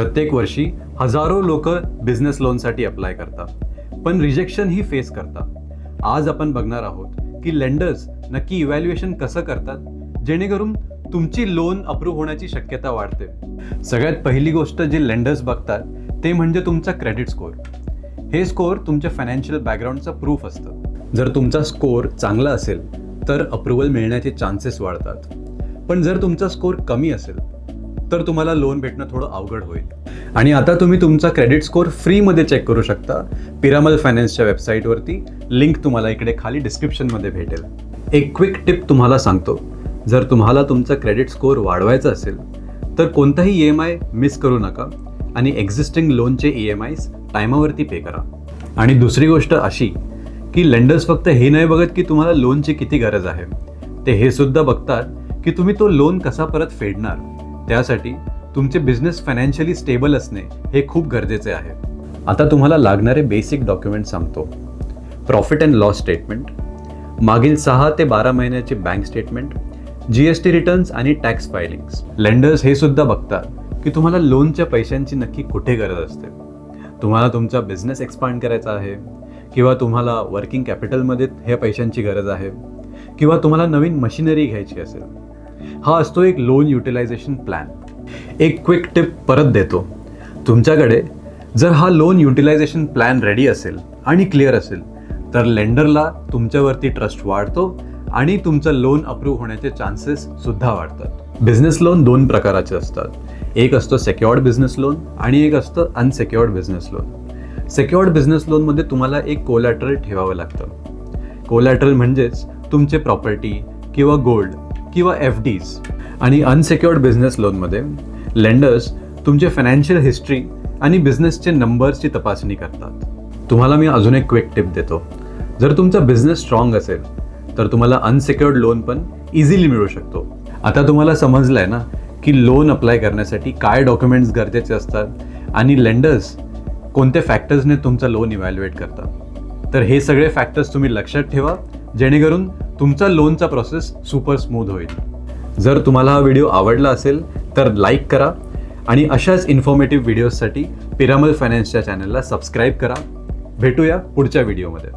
प्रत्येक वर्षी हजारो लोक बिझनेस लोनसाठी अप्लाय करतात. पण रिजेक्शन ही फेस करतात. आज आपण बघणार आहोत की लेंडर्स नक्की इव्हॅल्युएशन कसं करतात? जेणेकरून तुमची लोन अप्रूव्ह होण्याची शक्यता वाढते. सगळ्यात पहिली गोष्ट जी लेंडर्स बघतात ते म्हणजे तुमचा क्रेडिट स्कोअर हे स्कोअर तुमच्या फायनान्शियल बॅकग्राऊंडचं प्रूफ असतं. जर तुमचा स्कोअर चांगला असेल तर अप्रुव्हल मिळण्याचे चान्सेस वाढतात. पण जर तुमचा स्कोअर कमी असेल तर तुम्हाला लोन भेटणं थोडं अवघड होईल. आणि आता तुम्ही तुमचा क्रेडिट स्कोअर फ्रीमध्ये चेक करू शकता. पिरामल फायनान्सच्या वेबसाईटवरती लिंक तुम्हाला इकडे खाली डिस्क्रिप्शनमध्ये भेटेल. एक क्विक टिप तुम्हाला सांगतो. जर तुम्हाला तुमचा क्रेडिट स्कोअर वाढवायचा असेल तर कोणताही ई एम आय मिस करू नका आणि एक्झिस्टिंग लोनचे ई एम आयज टायमावरती पे करा. आणि दुसरी गोष्ट अशी की लेंडर्स फक्त हे नाही बघत की तुम्हाला लोनची किती गरज आहे. ते हे सुद्धा बघतात की तुम्ही तो लोन कसा परत फेडणार. त्यासाठी तुमचे बिझनेस फायनान्शियली स्टेबल असणे हे खूप गरजेचे आहे. आता तुम्हाला लागणारे बेसिक डॉक्युमेंट सांगतो. प्रॉफिट अँड लॉस स्टेटमेंट मागील सहा ते बारा महिन्याचे bank statement G S T returns आणि टॅक्स फायलिंग्स लेंडर्स हे सुद्धा बघतात की तुम्हाला लोनच्या पैशांची नक्की कुठे गरज असते. तुम्हाला तुमचा बिझनेस एक्सपांड करायचा आहे किंवा तुम्हाला वर्किंग कॅपिटलमध्ये ह्या पैशांची गरज आहे किंवा तुम्हाला नवीन मशिनरी घ्यायची असेल. हा असतो एक लोन युटिलायझेशन प्लॅन एक क्विक टिप परत देतो. तुमच्याकडे जर हा लोन युटिलायझेशन प्लॅन रेडी असेल आणि क्लिअर असेल तर लेंडरला तुमच्यावरती ट्रस्ट वाढतो आणि तुमचं लोन अप्रूव्ह होण्याचे चान्सेस सुद्धा वाढतात. बिझनेस लोन दोन प्रकाराचे असतात. एक असतो सेक्युअर्ड बिझनेस लोन आणि एक असतं unsecured business loan secured business लोनमध्ये तुम्हाला एक कोलॅटरल ठेवावं लागतं. कोलॅटरल म्हणजेच तुमचे प्रॉपर्टी किंवा गोल्ड किंवा एफ डीज आणि अनसेक्युअर्ड बिझनेस लोनमध्ये लेंडर्स तुमचे फायनान्शियल हिस्ट्री आणि बिझनेसचे नंबर्सची तपासणी करतात. तुम्हाला मी अजून एक क्विक टिप देतो. जर तुमचा बिझनेस स्ट्रॉंग असेल तर तुम्हाला अनसेक्युअर्ड लोन पण इझिली मिळू शकतो. आता तुम्हाला समजलं आहे ना की लोन अप्लाय करण्यासाठी काय डॉक्युमेंट्स गरजेचे असतात आणि लेंडर्स कोणत्या फॅक्टर्सने तुमचं लोन इव्हॅल्युएट करतात. तर हे सगळे फॅक्टर्स तुम्ही लक्षात ठेवा जेणेकरून तुमचा लोनचा प्रोसेस सुपर स्मूथ होईल. जर तुम्हाला हा व्हिडिओ आवडला असेल तर लाईक करा आणि अशाच इन्फॉर्मेटिव्ह व्हिडिओजसाठी पिरामल फायनान्सच्या चॅनलला सबस्क्राईब करा. भेटूया पुढच्या व्हिडिओमध्ये